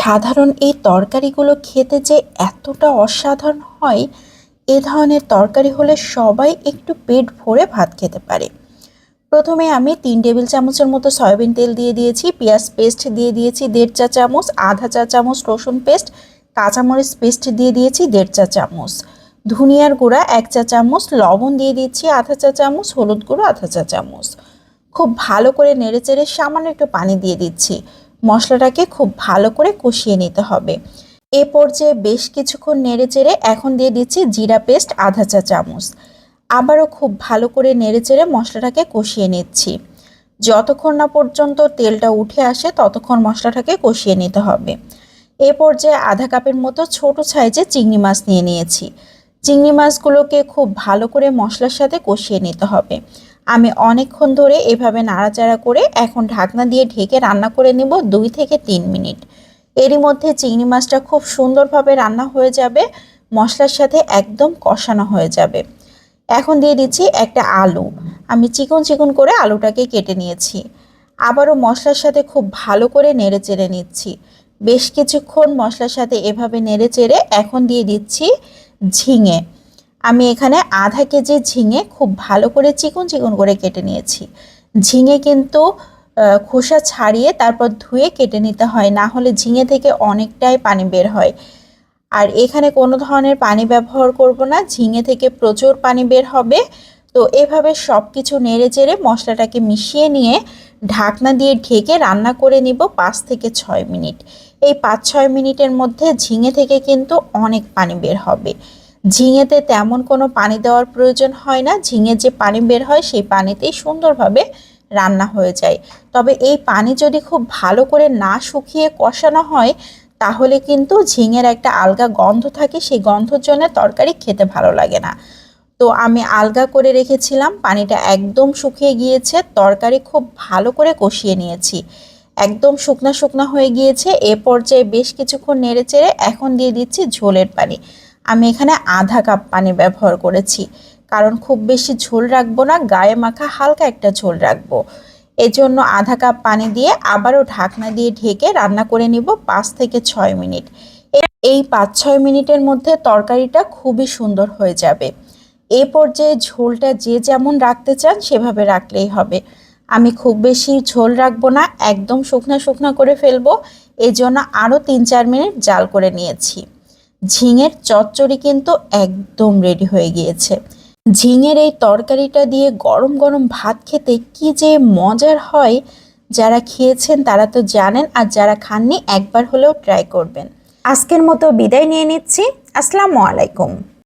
সাধারণ এই তরকারিগুলো খেতে যে এতটা অসাধারণ হয়, এ ধরনের তরকারি হলে সবাই একটু পেট ভরে ভাত খেতে পারে। প্রথমে আমি তিন টেবিল চামচের মতো সয়াবিন তেল দিয়ে দিয়েছি, পেঁয়াজ পেস্ট দিয়ে দিয়েছি দেড় চা চামচ, আধা চা চামচ রসুন পেস্ট, কাঁচামরিচ পেস্ট দিয়ে দিয়েছি দেড় চা চামচ, ধনিয়ার গুঁড়া এক চা চামচ, লবণ দিয়ে দিচ্ছি আধা চা চামচ, হলুদ গুঁড়ো আধা চা চামচ। খুব ভালো করে নেড়েচেড়ে সামান্য একটু পানি দিয়ে দিচ্ছি। মশলাটাকে খুব ভালো করে কষিয়ে নিতে হবে। এ পর্যায়ে বেশ কিছুক্ষণ নেড়েচেড়ে এখন দিয়ে দিচ্ছি জিরা পেস্ট আধা চা চামচ। আবারও খুব ভালো করে নেড়েচেড়ে মশলাটাকে কষিয়ে নিচ্ছি। যতক্ষণ না পর্যন্ত তেলটা উঠে আসে, ততক্ষণ মশলাটাকে কষিয়ে নিতে হবে। এ পর্যায়ে আধা কাপের মতো ছোট সাইজে চিংড়ি মাছ নিয়ে নিয়েছি। চিংড়ি মাছগুলোকে খুব ভালো করে মশলার সাথে কষিয়ে নিতে হবে। আমি অনেকক্ষণ ধরে এভাবে নাড়াচাড়া করে এখন ঢাকনা দিয়ে ঢেকে রান্না করে নেব দুই থেকে তিন মিনিট। এরই মধ্যে চিংড়ি মাছটা খুব সুন্দরভাবে রান্না হয়ে যাবে, মশলার সাথে একদম কষানো হয়ে যাবে। এখন দিয়ে দিচ্ছি একটা আলু। আমি চিকন চিকন করে আলুটাকে কেটে নিয়েছি। আবারও মশলার সাথে খুব ভালো করে নেড়ে চেড়ে নিচ্ছি। বেশ কিছুক্ষণ মশলার সাথে এভাবে নেড়ে চেড়ে এখন দিয়ে দিচ্ছি ঝিঙে। আমি এখানে আধা কেজি ঝিঙে খুব ভালো করে চিকন চিকন করে কেটে নিয়েছি। ঝিঙে কিন্তু খোসা ছাড়িয়ে তারপর ধুয়ে কেটে নিতে হয়, না হলে ঝিঙে থেকে অনেকটাই পানি বের হয়। আর এখানে কোনো ধরনের পানি ব্যবহার করব না, ঝিঙে থেকে প্রচুর পানি বের হবে। তো এভাবে সব কিছু নেড়ে চেড়ে মশলাটাকে মিশিয়ে নিয়ে ঢাকনা দিয়ে ঢেকে রান্না করে নিব পাঁচ থেকে ছয় মিনিট। এই পাঁচ ছয় মিনিটের মধ্যে ঝিঙে থেকে কিন্তু অনেক পানি বের হবে। ঝিঙেতে তেমন কোনো পানি দেওয়ার প্রয়োজন হয় না। ঝিঙে যে পানি বের হয়, সেই পানিতেই সুন্দরভাবে রান্না হয়ে যায়। তবে এই পানি যদি খুব ভালো করে না শুকিয়ে কষানো হয়, তাহলে কিন্তু ঝিঙের একটা আলগা গন্ধ থাকে। সেই গন্ধর জন্য তরকারি খেতে ভালো লাগে না। তো আমি আলগা করে রেখেছিলাম, পানিটা একদম শুকিয়ে গিয়েছে। তরকারি খুব ভালো করে কষিয়ে নিয়েছি। একদম শুকনা শুকনা হয়ে গিয়েছে। এ পর্যায়ে বেশ কিছুক্ষণ নেড়ে চেড়ে এখন দিয়ে দিচ্ছি ঝোলের পানি। আমি এখানে আধা কাপ পানি ব্যবহার করেছি। কারণ খুব বেশি ঝোল রাখব না, গায়ে মাখা হালকা একটা ঝোল রাখব। এজন্য আধা কাপ পানি দিয়ে আবারও ঢাকনা দিয়ে ঢেকে রান্না করে নিব পাঁচ থেকে ছয় মিনিট। এই পাঁচ ছয় মিনিটের মধ্যে তরকারিটা খুবই সুন্দর হয়ে যাবে। এ পর্যায়ে ঝোলটা যে যেমন রাখতে চান সেভাবে রাখলেই হবে। আমি খুব বেশি ঝোল রাখব না, একদম শুকনা শুকনা করে ফেলব। এই জন্য আরও তিন চার মিনিট জাল করে নিয়েছি। ঝিঙের চচ্চড়ি কিন্তু একদম রেডি হয়ে গিয়েছে। ঝিঙের এই তরকারিটা দিয়ে গরম গরম ভাত খেতে কি যে মজার হয়, যারা খেয়েছেন তারা তো জানেন আর যারা খাননি একবার হলেও ট্রাই করবেন। আজকের মতো বিদায় নিয়ে নিচ্ছি। আসসালামু আলাইকুম।